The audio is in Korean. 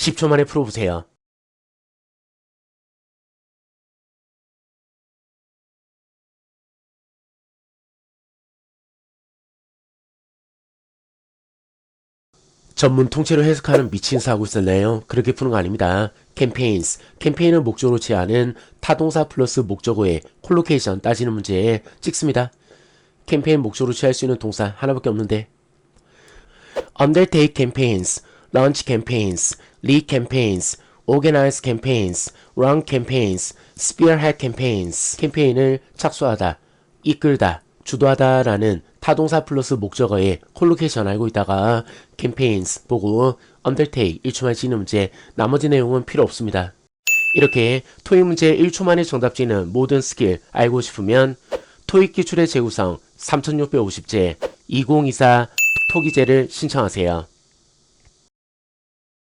10초 만에 풀어보세요. 전문 통째로 해석하는 미친 사고 있었나요? 그렇게 푸는 거 아닙니다. campaigns. 캠페인을 목적으로 취하는 타동사 플러스 목적어의 콜로케이션 따지는 문제에 찍습니다. 캠페인 목적으로 취할 수 있는 동사 하나밖에 없는데. undertake campaigns, launch campaigns, lead campaigns, organize campaigns, run campaigns, spearhead campaigns. 캠페인을 착수하다, 이끌다, 주도하다 라는 타동사 플러스 목적어의 콜로케이션 알고 있다가 campaigns 보고 undertake 1초만 지는 문제 나머지 내용은 필요 없습니다. 이렇게 토익 문제 1초 만에 정답 지는 모든 스킬 알고 싶으면 토익 기출의 재구성 3650제 2024 토기제를 신청하세요.